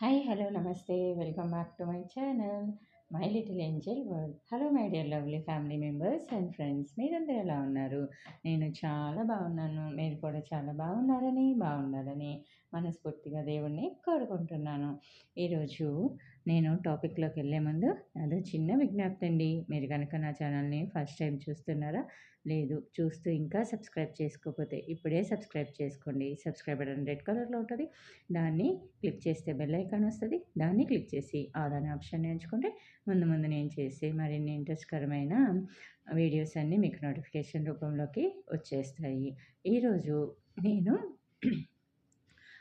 Hi hello నమస్తే welcome back to my channel my little angel world hello my dear lovely family members and friends మీరందరూ ఎలా ఉన్నారు? నేను చాలా బాగున్నాను. మీరు కూడా చాలా బాగున్నారని బాగుండాలని మనస్ఫూర్తిగా దేవుణ్ణి కోరుకుంటున్నాను. ఈరోజు నేను టాపిక్లోకి వెళ్ళే ముందు అదే చిన్న విజ్ఞప్తి అండి మీరు కనుక నా ఛానల్ని ఫస్ట్ టైం చూస్తున్నారా? లేదు చూస్తూ ఇంకా సబ్స్క్రైబ్ చేసుకోకపోతే ఇప్పుడే సబ్స్క్రైబ్ చేసుకోండి. సబ్స్క్రైబ్ బటన్ రెడ్ కలర్లో ఉంటుంది. దాన్ని క్లిక్ చేస్తే బెల్ ఐకాన్ వస్తుంది. దాన్ని క్లిక్ చేసి ఆల్ అనే ఆప్షన్ ఎంచుకుంటే ముందు ముందు నేను చేసి మరిన్ని ఇంట్రెస్ట్కరమైన వీడియోస్ అన్నీ మీకు నోటిఫికేషన్ రూపంలోకి వచ్చేస్తాయి. ఈరోజు నేను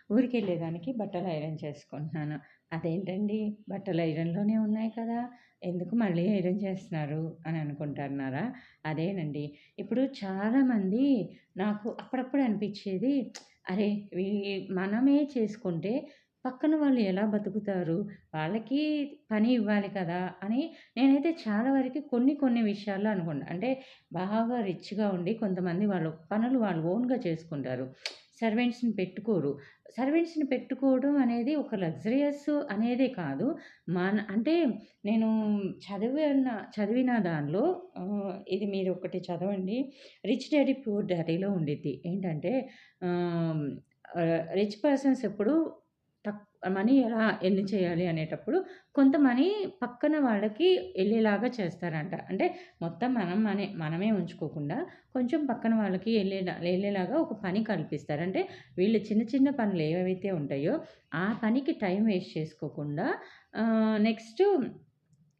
ఊరికి వెళ్ళేదానికి బట్టలు ఐరన్ చేసుకుంటున్నాను. అదేంటండి? బట్టలు ఐరన్లోనే ఉన్నాయి కదా ఎందుకు మళ్ళీ ఐరన్ చేస్తున్నారు అని అనుకుంటున్నారా? అదేనండి. ఇప్పుడు చాలామంది నాకు అప్పుడప్పుడు అనిపించేది అరే మనమే చేసుకుంటే పక్కన వాళ్ళు ఎలా బతుకుతారు? వాళ్ళకి పని ఇవ్వాలి కదా అని నేనైతే చాలా వరకు కొన్ని కొన్ని విషయాల్లో అనుకుంటా. అంటే బాగా రిచ్గా ఉండి కొంతమంది వాళ్ళు పనులు వాళ్ళు ఓన్గా చేసుకుంటారు. సర్వెంట్స్ని పెట్టుకోరు. సర్వెంట్స్ని పెట్టుకోవడం అనేది ఒక లగ్జరియస్ అనేదే కాదు. మన అంటే నేను చదివిన చదివిన దానిలో ఇది మీరు ఒకటి చదవండి. రిచ్ డాడీ పూర్ డాడీలో ఉండిద్ది. ఏంటంటే రిచ్ పర్సన్స్ ఎప్పుడు తక్ మనీ ఎలా ఎన్ని చేయాలి అనేటప్పుడు కొంత మనీ పక్కన వాళ్ళకి వెళ్ళేలాగా చేస్తారంట. అంటే మొత్తం మనం మనే మనమే ఉంచుకోకుండా కొంచెం పక్కన వాళ్ళకి వెళ్ళేలా వెళ్ళేలాగా ఒక పని కల్పిస్తారు. అంటే వీళ్ళు చిన్న చిన్న పనులు ఏవైతే ఉంటాయో ఆ పనికి టైం వేస్ట్ చేసుకోకుండా నెక్స్ట్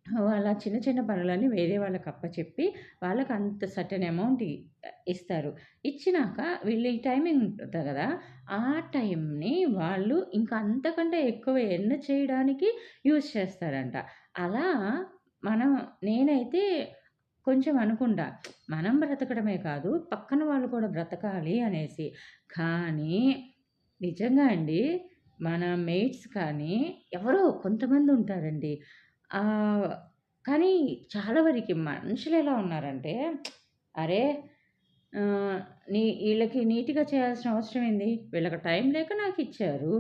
వాళ్ళ చిన్న చిన్న పనులన్నీ వేరే వాళ్ళకి అప్పచెప్పి వాళ్ళకి అంత సర్టెన్ అమౌంట్ ఇస్తారు. ఇచ్చినాక వీళ్ళు ఈ టైమింగ్ ఉంటుంది కదా ఆ టైంని వాళ్ళు ఇంకా అంతకంటే ఎక్కువ ఎన్న చేయడానికి యూజ్ చేస్తారంట. అలా మనం నేనైతే కొంచెం అనుకుంటా మనం బ్రతకడమే కాదు పక్కన వాళ్ళు కూడా బ్రతకాలి అనేసి. కానీ నిజంగా అండి మన మేట్స్ కానీ ఎవరో కొంతమంది ఉంటారండి. కానీ చాలా వరకు మనుషులు ఎలా ఉన్నారంటే అరే నీ వీళ్ళకి నీట్గా చేయాల్సిన అవసరం ఏంది? వీళ్ళకి టైం లేక నాకు ఇచ్చారు.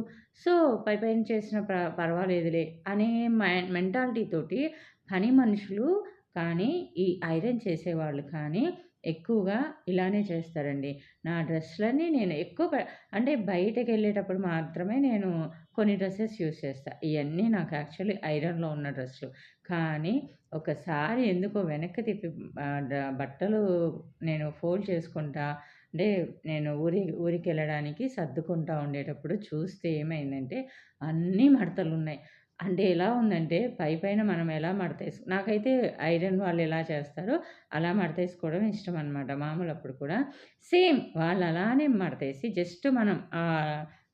సో పై పైన చేసిన ప పర్వాలేదులే అనే మెంటాలిటీ తోటి పని మనుషులు కానీ ఈ ఐరన్ చేసేవాళ్ళు కానీ ఎక్కువగా ఇలానే చేస్తారండి. నా డ్రెస్సులన్నీ నేను ఎక్కువ అంటే బయటకు వెళ్ళేటప్పుడు మాత్రమే నేను కొన్ని డ్రెస్సెస్ యూస్ చేస్తాను ఇవన్నీ నాకు యాక్చువల్లీ ఐరన్లో ఉన్న డ్రెస్సులు. కానీ ఒకసారి ఎందుకో వెనక్కి తిప్పి బట్టలు నేను ఫోల్డ్ చేసుకుంటా అంటే నేను ఊరి ఊరికి వెళ్ళడానికి సర్దుకుంటా ఉండేటప్పుడు చూస్తే ఏమైందంటే అన్నీ మడతలు ఉన్నాయి అంటే ఎలా ఉందంటే పై పైన మనం ఎలా మడతేసు నాకైతే ఐరన్ వాళ్ళు ఎలా చేస్తారో అలా మడతేసుకోవడం ఇష్టం అనమాట మామూలు అప్పుడు కూడా. సేమ్ వాళ్ళు అలానే మడతేసి జస్ట్ మనం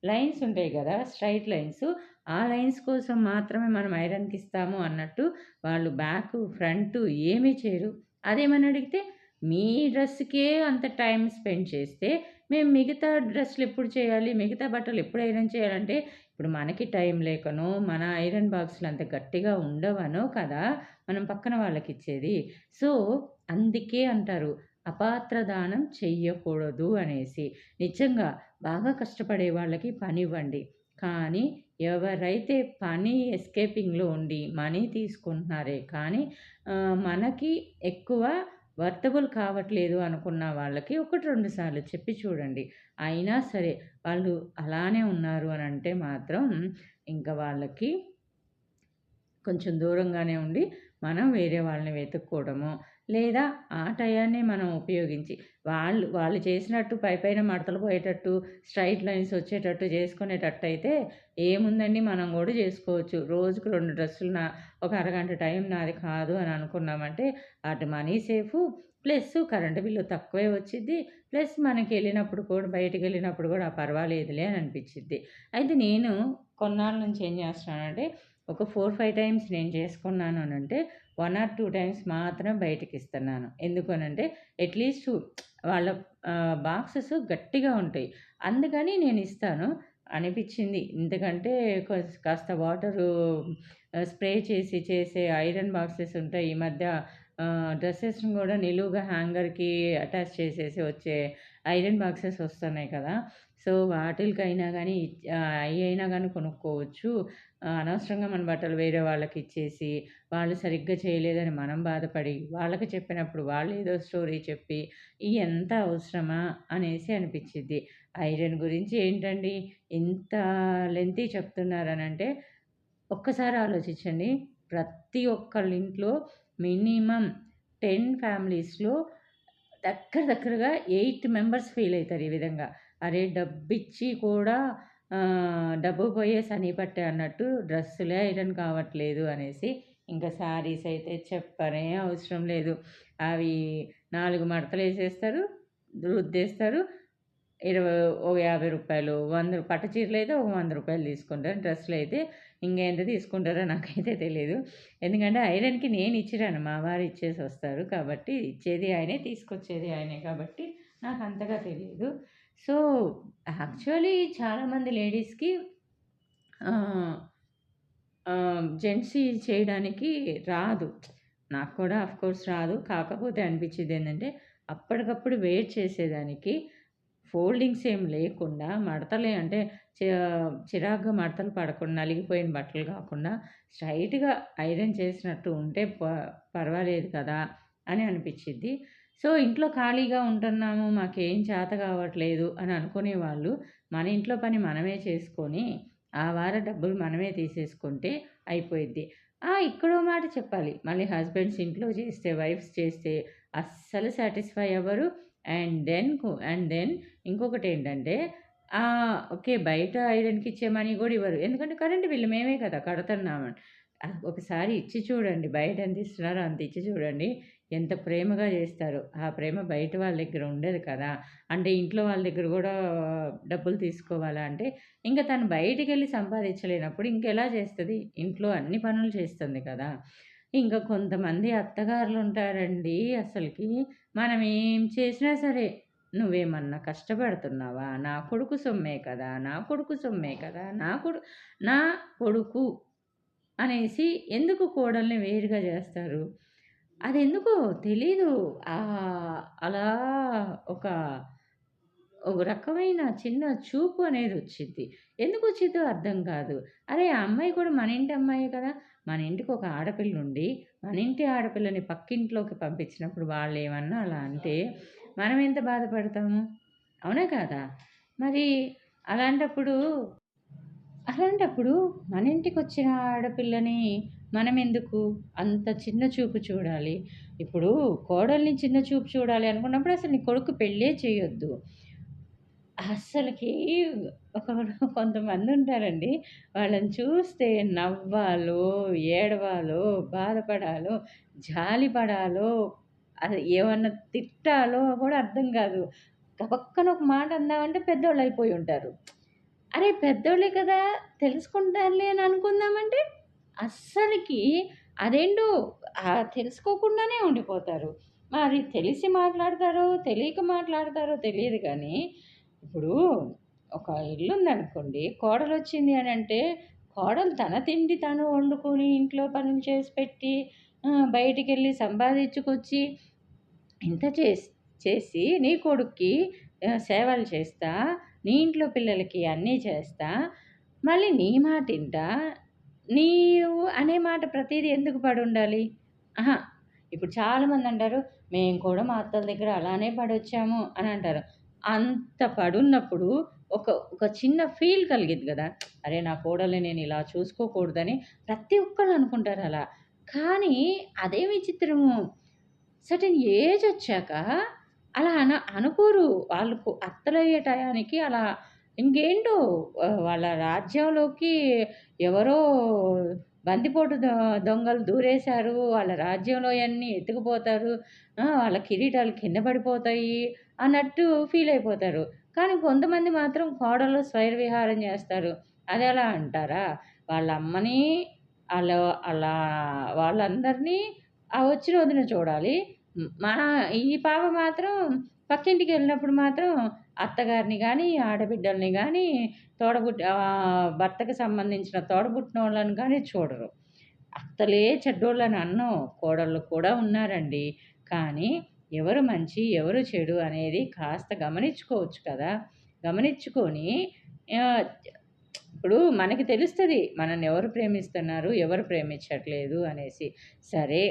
లైన్స్ ఉంటాయి కదా స్ట్రైట్ లైన్స్ ఆ లైన్స్ కోసం మాత్రమే మనం ఐరన్కి ఇస్తాము అన్నట్టు వాళ్ళు బ్యాక్ ఫ్రంట్ ఏమీ చేయరు. అదేమని అడిగితే మీ డ్రెస్కే అంత టైం స్పెండ్ చేస్తే మేము మిగతా డ్రెస్సులు ఎప్పుడు చేయాలి మిగతా బట్టలు ఎప్పుడు ఐరన్ చేయాలంటే ఇప్పుడు మనకి టైం లేకనో మన ఐరన్ బాక్సులు అంత గట్టిగా ఉండవనో కదా మనం పక్కన వాళ్ళకి ఇచ్చేది సో అందుకే అంటారు అపాత్ర దానం చెయ్యకూడదు అనేసి. నిజంగా బాగా కష్టపడే వాళ్ళకి పని ఇవ్వండి కానీ ఎవరైతే పని ఎస్కేపింగ్లో ఉండి మనీ తీసుకుంటున్నారే కానీ మనకి ఎక్కువ వర్తబుల్ కావట్లేదు అనుకున్న వాళ్ళకి ఒకటి రెండు సార్లు చెప్పి చూడండి. అయినా సరే వాళ్ళు అలానే ఉన్నారు అని అంటే మాత్రం ఇంకా వాళ్ళకి కొంచెం దూరంగానే ఉండి మనం వేరే వాళ్ళని వెతుక్కోవడము లేదా ఆ టయాన్ని మనం ఉపయోగించి వాళ్ళు వాళ్ళు చేసినట్టు పై పైన మడతలు పోయేటట్టు స్ట్రైట్ లైన్స్ వచ్చేటట్టు చేసుకునేటట్టు అయితే ఏముందండి మనం కూడా చేసుకోవచ్చు. రోజుకు రెండు డ్రెస్సులు నా ఒక అరగంట టైం నాది కాదు అని అనుకున్నామంటే అటు money safe plus current bill తక్కువే వచ్చింది ప్లస్ మనకి వెళ్ళినప్పుడు కూడా బయటికి వెళ్ళినప్పుడు కూడా పర్వాలేదులే అని అనిపించింది అయితే నేను కొన్నాళ్ళ నుంచి ఏం చేస్తున్నానంటే ఒక ఫోర్ ఫైవ్ టైమ్స్ నేను చేసుకున్నాను అని అంటే వన్ ఆర్ టూ టైమ్స్ మాత్రం బయటకి ఇస్తున్నాను ఎందుకనంటే అట్లీస్ట్ వాళ్ళ బాక్సెస్ గట్టిగా ఉంటాయి. అందుకని నేను ఇస్తాను. అనిపించింది. ఎందుకంటే కాస్త వాటరు స్ప్రే చేసి చేసే ఐరన్ బాక్సెస్ ఉంటాయి. ఈ మధ్య డ్రెస్సెస్ని కూడా నిలువుగా హ్యాంగర్కి అటాచ్ చేసేసి వచ్చే ఐరన్ బాక్సెస్ వస్తున్నాయి కదా. సో వాటికైనా కానీ అయి అయినా కానీ కొనుక్కోవచ్చు. అనవసరంగా మన బట్టలు వేరే వాళ్ళకి ఇచ్చేసి వాళ్ళు సరిగ్గా చేయలేదని మనం బాధపడి వాళ్ళకి చెప్పినప్పుడు వాళ్ళు ఏదో స్టోరీ చెప్పి ఈ ఎంత అవసరమా అనేసి అనిపించింది ఐరన్ గురించి ఏంటండి? ఇంత లెంతీ చెప్తున్నారనంటే ఒక్కసారి ఆలోచించండి. ప్రతి ఒక్కళ్ళ ఇంట్లో మినిమం టెన్ ఫ్యామిలీస్లో దగ్గర దగ్గరగా ఎయిట్ మెంబర్స్ ఫీల్ అవుతారు ఈ విధంగా. అరే డబ్బిచ్చి కూడా డబ్బు పోయే సని పట్టే అన్నట్టు డ్రెస్సులే ఐరన్ కావట్లేదు అనేసి ఇంకా శారీస్ అయితే చెప్పనే అవసరం లేదు. అవి నాలుగు మడతలు వేసేస్తారు రుద్దేస్తారు. ఇరవై ఒక యాభై రూపాయలు వంద పట్టు చీరలు అయితే ఒక వంద రూపాయలు తీసుకుంటారు. డ్రెస్సులు అయితే ఇంకెంత తీసుకుంటారో నాకైతే తెలియదు ఎందుకంటే ఐరన్కి నేను ఇచ్చిరాను మా వారు ఇచ్చేసి వస్తారు కాబట్టి ఇచ్చేది ఆయనే తీసుకొచ్చేది ఆయనే కాబట్టి నాకు అంతగా తెలియదు సో యాక్చువల్లీ చాలామంది లేడీస్కి జెంట్స్ చేయడానికి రాదు. నాకు కూడా కోర్స్ రాదు. కాకపోతే అనిపించేది ఏంటంటే అప్పటికప్పుడు వెయిట్ చేసేదానికి ఫోల్డింగ్స్ ఏం లేకుండా మడతలే అంటే చిరాగ్గా మడతలు పడకుండా నలిగిపోయిన బట్టలు కాకుండా స్ట్రైట్గా ఐరన్ చేసినట్టు ఉంటే ప పర్వాలేదు కదా అని అనిపించింది సో ఇంట్లో ఖాళీగా ఉంటున్నాము మాకేం చేత కావట్లేదు అని అనుకునే వాళ్ళు మన ఇంట్లో పని మనమే చేసుకొని ఆ వార డబ్బులు మనమే తీసేసుకుంటే అయిపోయిద్ది. ఇక్కడో మాట చెప్పాలి. మళ్ళీ హస్బెండ్స్ ఇంట్లో చేస్తే వైఫ్స్ చేస్తే అస్సలు సాటిస్ఫై అవ్వరు. అండ్ దెన్ అండ్ దెన్ ఇంకొకటి ఏంటంటే ఓకే బయట ఐరన్కి ఇచ్చే మనీ కూడా ఇవ్వరు. ఎందుకంటే కరెంట్ బిల్లు మేమే కదా కడుతున్నాము. ఒకసారి ఇచ్చి చూడండి. బయట ఎంత ఇస్తున్నారో అంత ఇచ్చి చూడండి. ఎంత ప్రేమగా చేస్తారు. ఆ ప్రేమ బయట వాళ్ళ దగ్గర ఉండదు కదా. అంటే ఇంట్లో వాళ్ళ దగ్గర కూడా డబ్బులు తీసుకోవాలా అంటే ఇంకా తను బయటికి వెళ్ళి సంపాదించలేనప్పుడు ఇంకెలా చేస్తుంది? ఇంట్లో అన్ని పనులు చేస్తుంది కదా. ఇంకా కొంతమంది అత్తగారులు ఉంటారండి అసలుకి. మనం ఏం చేసినా సరే నువ్వేమన్నా కష్టపడుతున్నావా? నా కొడుకు సొమ్మే కదా. నా కొడుకు సొమ్మే కదా. నా కొడు నా కొడుకు అనేసి ఎందుకు కోడల్ని వేరుగా చేస్తారు? అది ఎందుకో తెలీదు అలా ఒక ఒక రకమైన చిన్న చూపు అనేది వచ్చింది ఎందుకు వచ్చిందో అర్థం కాదు. అరే ఆ అమ్మాయి కూడా మన ఇంటి అమ్మాయి కదా. మన ఇంటికి ఒక ఆడపిల్ల ఉండి మన ఇంటి ఆడపిల్లని పక్కింట్లోకి పంపించినప్పుడు వాళ్ళు ఏమన్నా అలా అంటే మనం ఎంత బాధపడతాము? అవునా కాదా? మరి అలాంటప్పుడు అలాంటప్పుడు మన ఇంటికి వచ్చిన ఆడపిల్లని మనం ఎందుకు అంత చిన్న చూపు చూడాలి. ఇప్పుడు కోడల్ని చిన్న చూపు చూడాలి అనుకున్నప్పుడు అసలు నీ కొడుకు పెళ్ళే చేయొద్దు. అస్సలకి ఒక కొంతమంది ఉంటారండి. వాళ్ళని చూస్తే నవ్వాలో ఏడవాలో బాధపడాలో జాలి పడాలో అది ఏమన్నా తిట్టాలో కూడా అర్థం కాదు. పక్కన ఒక మాట అందామంటే పెద్దోళ్ళు అయిపోయి ఉంటారు. అరే పెద్దోళ్ళే కదా తెలుసుకుంటారులే అని అనుకుందామంటే అస్సలకి అదేంటో తెలుసుకోకుండానే ఉండిపోతారు. మరి తెలిసి మాట్లాడతారో తెలియక మాట్లాడతారో తెలియదు కానీ ఇప్పుడు ఒక ఇల్లు ఉందనుకోండి కోడలు వచ్చింది అని అంటే కోడలు తన తిండి తను వండుకొని ఇంట్లో పనులు చేసి పెట్టి బయటికి వెళ్ళి సంపాదించుకొచ్చి ఇంత చేసి చేసి నీ కొడుక్కి సేవలు చేస్తా నీ ఇంట్లో పిల్లలకి అన్నీ చేస్తా మళ్ళీ నీ మాట ఇంటా నీవు అనే మాట ప్రతిదీ ఎందుకు పడి ఉండాలి ఆహా ఇప్పుడు చాలామంది అంటారు మేము కూడా మా అత్తల దగ్గర అలానే పడొచ్చాము అని అంటారు. అంత పడున్నప్పుడు ఒక ఒక చిన్న ఫీల్ కలిగింది కదా. అరే నా కోడల్ని నేను ఇలా చూసుకోకూడదని ప్రతి ఒక్కళ్ళు అనుకుంటారు అలా. కానీ అదే విచిత్రము. సర్టెన్ ఏజ్ వచ్చాక అలా అన అనుకోరు. వాళ్ళకు అత్తలయ్యే టయానికి అలా ఇంకేంటో వాళ్ళ రాజ్యంలోకి ఎవరో బందిపోటు దొంగలు దూరేశారు. వాళ్ళ రాజ్యంలో అన్నీ ఎత్తుకుపోతారు. వాళ్ళ కిరీటాలు కింద పడిపోతాయి అన్నట్టు ఫీల్ అయిపోతారు. కానీ కొంతమంది మాత్రం కోడలు స్వైర విహారం చేస్తారు. అది ఎలా అంటారా? వాళ్ళ అమ్మని వాళ్ళ అలా వాళ్ళందరినీ ఆ వచ్చిన వదిన చూడాలి. మన ఈ పాప మాత్రం పక్కింటికి వెళ్ళినప్పుడు మాత్రం అత్తగారిని కానీ ఆడబిడ్డల్ని కానీ తోడబుట్టి భర్తకి సంబంధించిన తోడబుట్టిన వాళ్ళని కానీ చూడరు. అత్తలే చెడ్డోళ్ళని అన్నం. కోడళ్ళు కూడా ఉన్నారండి. కానీ ఎవరు మంచి ఎవరు చెడు అనేది కాస్త గమనించుకోవచ్చు కదా. గమనించుకొని ఇప్పుడు మనకి తెలుస్తుంది మనల్ని ఎవరు ప్రేమిస్తున్నారు ఎవరు ప్రేమించట్లేదు అనేసి. సరే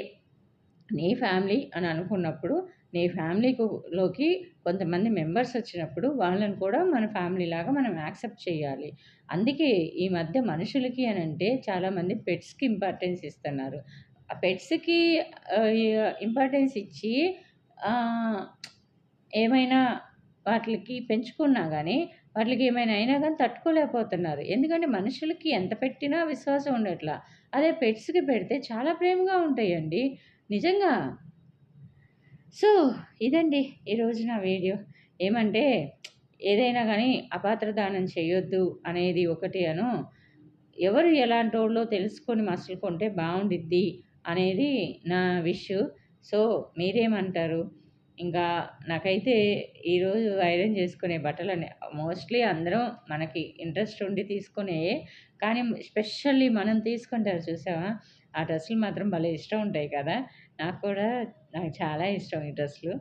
నీ ఫ్యామిలీ అని అనుకున్నప్పుడు నీ ఫ్యామిలీలోకి కొంతమంది మెంబర్స్ వచ్చినప్పుడు వాళ్ళని కూడా మన ఫ్యామిలీ లాగా మనం యాక్సెప్ట్ చేయాలి. అందుకే ఈ మధ్య మనుషులకి అని అంటే చాలామంది పెట్స్కి ఇంపార్టెన్స్ ఇస్తున్నారు. ఆ పెట్స్కి ఇంపార్టెన్స్ ఇచ్చి ఏమైనా వాటికి పెంచుకున్నా కానీ వాటికి ఏమైనా అయినా కానీ తట్టుకోలేకపోతున్నారు. ఎందుకంటే మనుషులకి ఎంత పెట్టినా విశ్వాసం ఉండట్లా. అదే పెట్స్కి పెడితే చాలా ప్రేమగా ఉంటాయండి. నిజంగా సో ఇదండి ఈరోజు నా వీడియో. ఏమంటే ఏదైనా కానీ అపాత్రదానం చేయొద్దు అనేది ఒకటి అను ఎవరు ఎలాంటి వాళ్ళో తెలుసుకొని మసులుకుంటే బాగుండిద్ది అనేది నా విష్. సో మీరేమంటారు? ఇంకా నాకైతే ఈరోజు ఐరన్ చేసుకునే బట్టలని మోస్ట్లీ అందరం మనకి ఇంట్రెస్ట్ ఉండి తీసుకునే కానీ స్పెషల్లీ మనం తీసుకుంటారు చూసావా? ఆ డ్రెస్సులు మాత్రం భలే ఇష్టం ఉంటాయి కదా? నాకు కూడా నాకు చాలా ఇష్టం ఈ డ్రెస్సులు.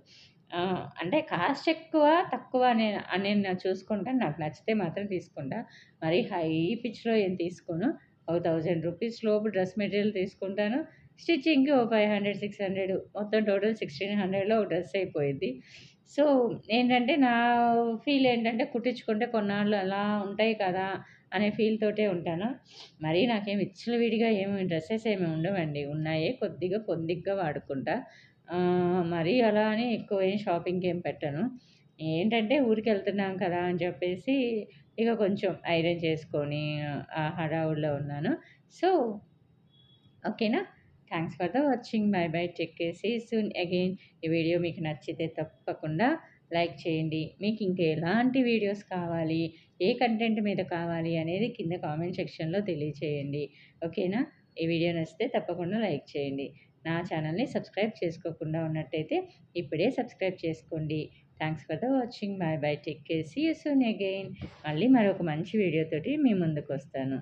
అంటే కాస్ట్ ఎక్కువ తక్కువ అనే నేను చూసుకుంటాను నాకు నచ్చితే మాత్రం తీసుకుంటా. మరి హై పిచ్లో ఏం తీసుకోను. ఒక థౌజండ్ రూపీస్ లోపు డ్రెస్ మెటీరియల్ తీసుకుంటాను. స్టిచ్చింగ్కి ఓ ఫైవ్ హండ్రెడ్ సిక్స్ హండ్రెడ్ మొత్తం టోటల్ సిక్స్టీన్ హండ్రెడ్లో ఒక డ్రెస్ అయిపోయింది. సో ఏంటంటే నా ఫీల్ ఏంటంటే కుట్టించుకుంటే కొన్నాళ్ళు అలా ఉంటాయి కదా. అనే ఫీల్ తోటే ఉంటాను. మరీ నాకేం విడిగా ఏమి డ్రెస్సెస్ ఏమి ఉండవండి. ఉన్నాయే కొద్దిగా పొందిగ్గా వాడుకుంటా. మరీ అలా అని ఎక్కువ ఏం షాపింగ్కి ఏం పెట్టను. ఏంటంటే ఊరికి వెళ్తున్నాం కదా అని చెప్పేసి ఇక కొంచెం ఐరన్ చేసుకొని హడావుడిలో ఉన్నాను. సో ఓకేనా? Thanks for the watching. Bye bye. Check చేసి సూన్ అగైన్. ఈ వీడియో మీకు నచ్చితే తప్పకుండా లైక్ చేయండి. మీకు ఇంకా ఎలాంటి వీడియోస్ కావాలి? ఏ కంటెంట్ మీద కావాలి? అనేది కింద కామెంట్ సెక్షన్లో తెలియచేయండి. ఓకేనా? ఈ వీడియో నచ్చితే తప్పకుండా లైక్ చేయండి. నా ఛానల్ని సబ్స్క్రైబ్ చేసుకోకుండా ఉన్నట్టయితే ఇప్పుడే సబ్స్క్రైబ్ చేసుకోండి. Thanks for the watching. Bye bye take care. See soon again. మళ్ళీ మరొక మంచి వీడియోతోటి మీ ముందుకు వస్తాను.